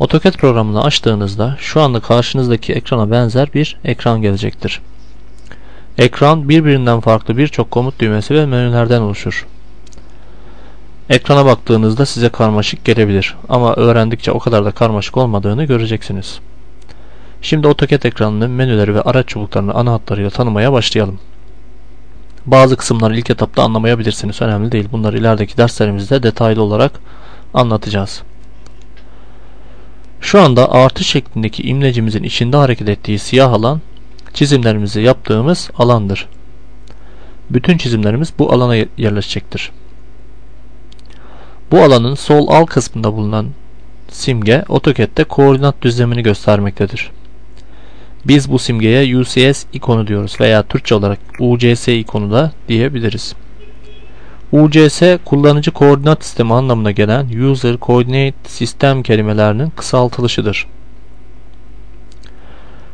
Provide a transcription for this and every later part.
AutoCAD programını açtığınızda şu anda karşınızdaki ekrana benzer bir ekran gelecektir. Ekran birbirinden farklı birçok komut düğmesi ve menülerden oluşur. Ekrana baktığınızda size karmaşık gelebilir ama öğrendikçe o kadar da karmaşık olmadığını göreceksiniz. Şimdi AutoCAD ekranının menüleri ve araç çubuklarını ana hatlarıyla tanımaya başlayalım. Bazı kısımları ilk etapta anlamayabilirsiniz. Önemli değil. Bunları ilerideki derslerimizde detaylı olarak anlatacağız. Şu anda artı şeklindeki imlecimizin içinde hareket ettiği siyah alan çizimlerimizi yaptığımız alandır. Bütün çizimlerimiz bu alana yerleşecektir. Bu alanın sol alt kısmında bulunan simge AutoCAD'de koordinat düzlemini göstermektedir. Biz bu simgeye UCS ikonu diyoruz veya Türkçe olarak UCS ikonu da diyebiliriz. UCS kullanıcı koordinat sistemi anlamına gelen User Coordinate System kelimelerinin kısaltılışıdır.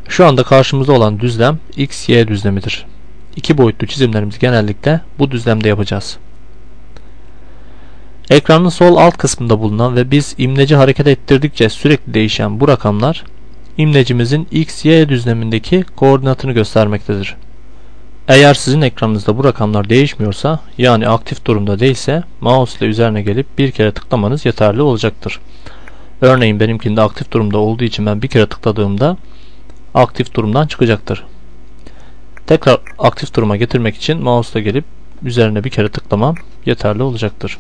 Şu anda karşımızda olan düzlem XY düzlemidir. İki boyutlu çizimlerimizi genellikle bu düzlemde yapacağız. Ekranın sol alt kısmında bulunan ve biz imleci hareket ettirdikçe sürekli değişen bu rakamlar imlecimizin x-y düzlemindeki koordinatını göstermektedir. Eğer sizin ekranınızda bu rakamlar değişmiyorsa yani aktif durumda değilse mouse ile üzerine gelip bir kere tıklamanız yeterli olacaktır. Örneğin benimkinde aktif durumda olduğu için ben bir kere tıkladığımda aktif durumdan çıkacaktır. Tekrar aktif duruma getirmek için mouse ile gelip üzerine bir kere tıklamam yeterli olacaktır.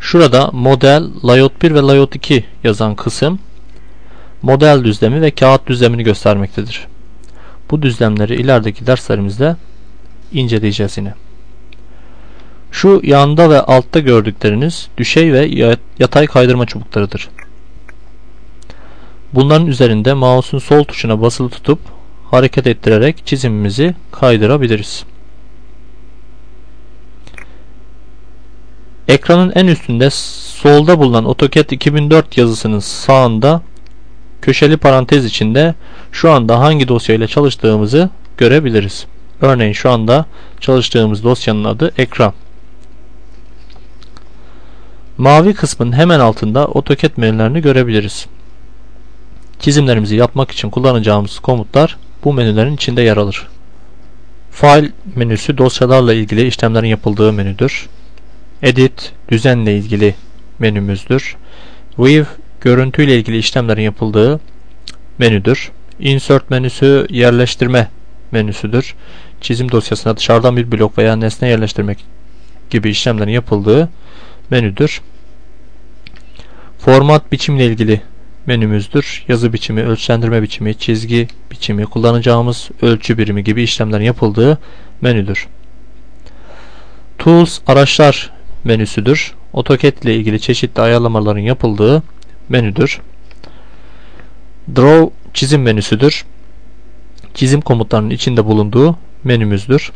Şurada model, layout 1 ve layout 2 yazan kısım model düzlemi ve kağıt düzlemini göstermektedir. Bu düzlemleri ilerideki derslerimizde inceleyeceğiz yine. Şu yanda ve altta gördükleriniz düşey ve yatay kaydırma çubuklarıdır. Bunların üzerinde mouse'un sol tuşuna basılı tutup hareket ettirerek çizimimizi kaydırabiliriz. Ekranın en üstünde solda bulunan AutoCAD 2004 yazısının sağında köşeli parantez içinde şu anda hangi dosya ile çalıştığımızı görebiliriz. Örneğin şu anda çalıştığımız dosyanın adı ekran. Mavi kısmın hemen altında AutoCAD menülerini görebiliriz. Çizimlerimizi yapmak için kullanacağımız komutlar bu menülerin içinde yer alır. File menüsü dosyalarla ilgili işlemlerin yapıldığı menüdür. Edit düzenle ilgili menümüzdür. View görüntüyle ilgili işlemlerin yapıldığı menüdür. Insert menüsü yerleştirme menüsüdür. Çizim dosyasına dışarıdan bir blok veya nesne yerleştirmek gibi işlemlerin yapıldığı menüdür. Format biçimle ilgili menümüzdür. Yazı biçimi, ölçülendirme biçimi, çizgi biçimi, kullanacağımız ölçü birimi gibi işlemlerin yapıldığı menüdür. Tools araçlar menüsüdür. AutoCAD ile ilgili çeşitli ayarlamaların yapıldığı menüdür. Draw çizim menüsüdür. Çizim komutlarının içinde bulunduğu menümüzdür.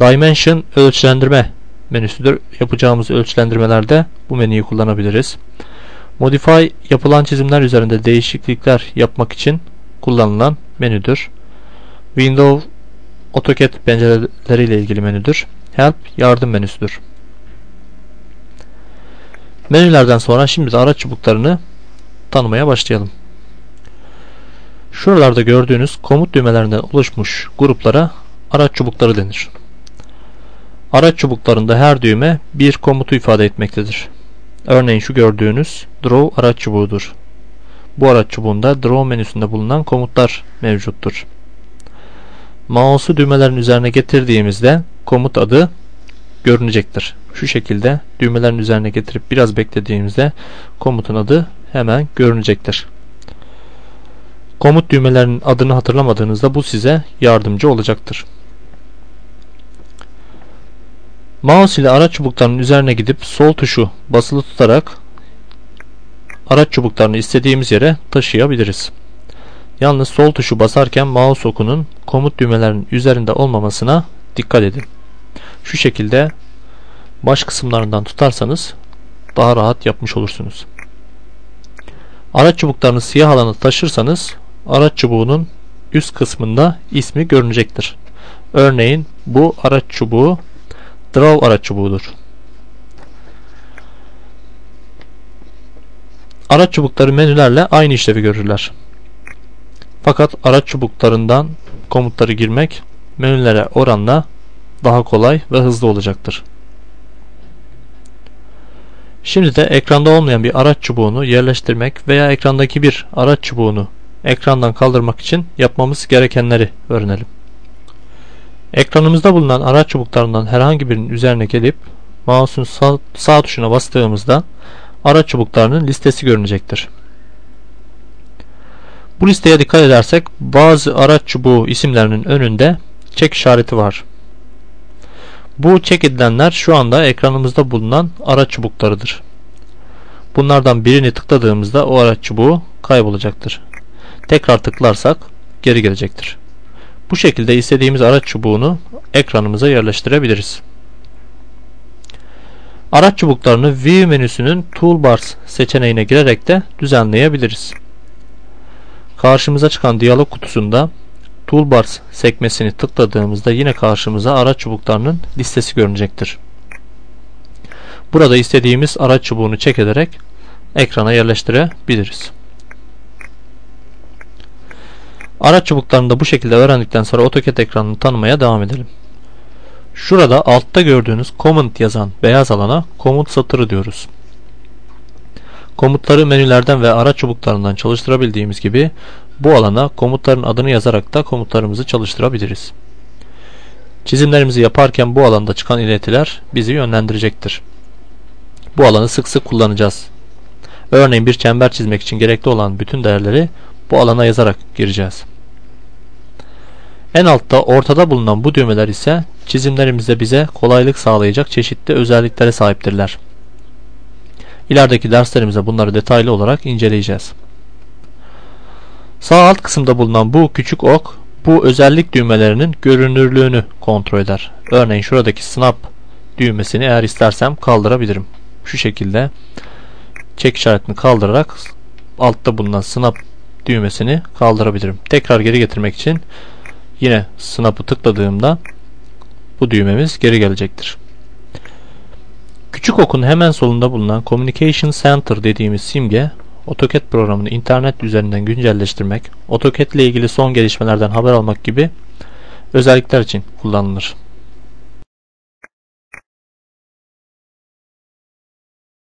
Dimension ölçülendirme menüsüdür. Yapacağımız ölçülendirmelerde bu menüyü kullanabiliriz. Modify yapılan çizimler üzerinde değişiklikler yapmak için kullanılan menüdür. Windows AutoCAD pencereleriyle ilgili menüdür. Help yardım menüsüdür. Menülerden sonra şimdi de araç çubuklarını tanımaya başlayalım. Şuralarda gördüğünüz komut düğmelerinden oluşmuş gruplara araç çubukları denir. Araç çubuklarında her düğme bir komutu ifade etmektedir. Örneğin şu gördüğünüz Draw araç çubuğudur. Bu araç çubuğunda Draw menüsünde bulunan komutlar mevcuttur. Mouse'u düğmelerin üzerine getirdiğimizde komut adı görünecektir. Şu şekilde düğmelerin üzerine getirip biraz beklediğimizde komutun adı hemen görünecektir. Komut düğmelerinin adını hatırlamadığınızda bu size yardımcı olacaktır. Mouse ile araç çubuklarının üzerine gidip sol tuşu basılı tutarak araç çubuklarını istediğimiz yere taşıyabiliriz. Yalnız sol tuşu basarken mouse okunun komut düğmelerinin üzerinde olmamasına dikkat edin. Şu şekilde baş kısımlarından tutarsanız daha rahat yapmış olursunuz. Araç çubuklarını siyah alana taşırsanız araç çubuğunun üst kısmında ismi görünecektir. Örneğin bu araç çubuğu Draw araç çubuğudur. Araç çubukları menülerle aynı işlevi görürler. Fakat araç çubuklarından komutları girmek menülere oranla daha kolay ve hızlı olacaktır. Şimdi de ekranda olmayan bir araç çubuğunu yerleştirmek veya ekrandaki bir araç çubuğunu ekrandan kaldırmak için yapmamız gerekenleri öğrenelim. Ekranımızda bulunan araç çubuklarından herhangi birinin üzerine gelip mouse'un sağ, sağ tuşuna bastığımızda araç çubuklarının listesi görünecektir. Bu listeye dikkat edersek bazı araç çubuğu isimlerinin önünde çek işareti var. Bu çek edilenler şu anda ekranımızda bulunan araç çubuklarıdır. Bunlardan birini tıkladığımızda o araç çubuğu kaybolacaktır. Tekrar tıklarsak geri gelecektir. Bu şekilde istediğimiz araç çubuğunu ekranımıza yerleştirebiliriz. Araç çubuklarını View menüsünün Toolbars seçeneğine girerek de düzenleyebiliriz. Karşımıza çıkan diyalog kutusunda Toolbars sekmesini tıkladığımızda yine karşımıza araç çubuklarının listesi görünecektir. Burada istediğimiz araç çubuğunu çek ederek ekrana yerleştirebiliriz. Araç çubuklarını da bu şekilde öğrendikten sonra AutoCAD ekranını tanımaya devam edelim. Şurada altta gördüğünüz comment yazan beyaz alana komut satırı diyoruz. Komutları menülerden ve araç çubuklarından çalıştırabildiğimiz gibi bu alana komutların adını yazarak da komutlarımızı çalıştırabiliriz. Çizimlerimizi yaparken bu alanda çıkan iletiler bizi yönlendirecektir. Bu alanı sık sık kullanacağız. Örneğin bir çember çizmek için gerekli olan bütün değerleri bu alana yazarak gireceğiz. En altta ortada bulunan bu düğmeler ise çizimlerimizde bize kolaylık sağlayacak çeşitli özelliklere sahiptirler. İlerideki derslerimizde bunları detaylı olarak inceleyeceğiz. Sağ alt kısımda bulunan bu küçük ok bu özellik düğmelerinin görünürlüğünü kontrol eder. Örneğin şuradaki snap düğmesini eğer istersem kaldırabilirim. Şu şekilde çek işaretini kaldırarak altta bulunan snap düğmesini kaldırabilirim. Tekrar geri getirmek için yine snap'ı tıkladığımda bu düğmemiz geri gelecektir. Küçük okun hemen solunda bulunan Communication Center dediğimiz simge AutoCAD programını internet üzerinden güncelleştirmek, AutoCAD ile ilgili son gelişmelerden haber almak gibi özellikler için kullanılır.